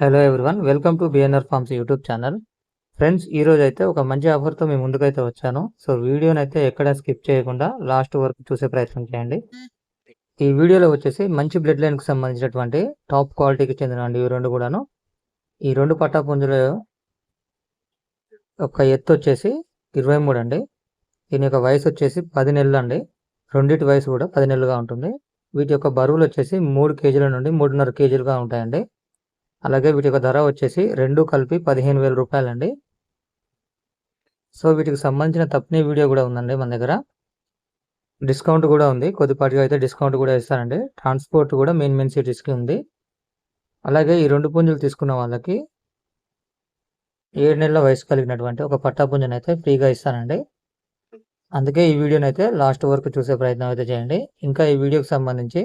Hello everyone welcome to BNR farms YouTube channel friends ఈరోజు అయితే ఒక మంచి ఆఫర్తో మీ ముందుకైతే వచ్చాను. సో వీడియోని అయితే ఎక్కడ స్కిప్ చేయకుండా లాస్ట్ వరకు చూసే ప్రయత్నం చేయండి. ఈ వీడియోలో వచ్చేసి మంచి బ్లడ్ లైన్కి సంబంధించినటువంటి టాప్ క్వాలిటీకి చెందినవండి ఇవి రెండు కూడాను. ఈ రెండు పట్టాపుంజుల ఒక ఎత్తు వచ్చేసి ఇరవై మూడు అండి. దీని యొక్క వయసు వచ్చేసి పది నెలలు అండి. రెండింటి వయసు కూడా పది నెలలుగా ఉంటుంది. వీటి యొక్క బరువులు వచ్చేసి మూడు కేజీల నుండి మూడున్నర కేజీలుగా ఉంటాయండి. అలాగే వీటి యొక్క ధర వచ్చేసి రెండు కలిపి పదిహేను వేల రూపాయలండి. సో వీటికి సంబంధించిన తప్పని వీడియో కూడా ఉందండి మన దగ్గర. డిస్కౌంట్ కూడా ఉంది. కొద్దిపాటిగా అయితే డిస్కౌంట్ కూడా ఇస్తారండి. ట్రాన్స్పోర్ట్ కూడా మెయిన్ మెయిన్ సిటీస్కి ఉంది. అలాగే ఈ రెండు పుంజులు తీసుకున్న వాళ్ళకి ఏడు నెలల వయసు కలిగినటువంటి ఒక పట్టా పుంజుని అయితే ఫ్రీగా ఇస్తానండి. అందుకే ఈ వీడియోని అయితే లాస్ట్ వరకు చూసే ప్రయత్నం అయితే చేయండి. ఇంకా ఈ వీడియోకి సంబంధించి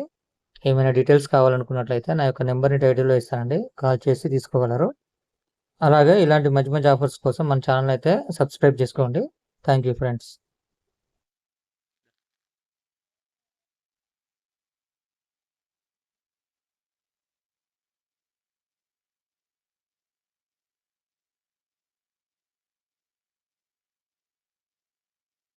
ఏమైనా డీటెయిల్స్ కావాలనుకున్నట్లయితే నా యొక్క నెంబర్ని టైటిల్లో ఇస్తానండి. కాల్ చేసి తీసుకోగలరు. అలాగే ఇలాంటి మంచి మంచి ఆఫర్స్ కోసం మన ఛానల్ అయితే సబ్స్క్రైబ్ చేసుకోండి. Thank you friends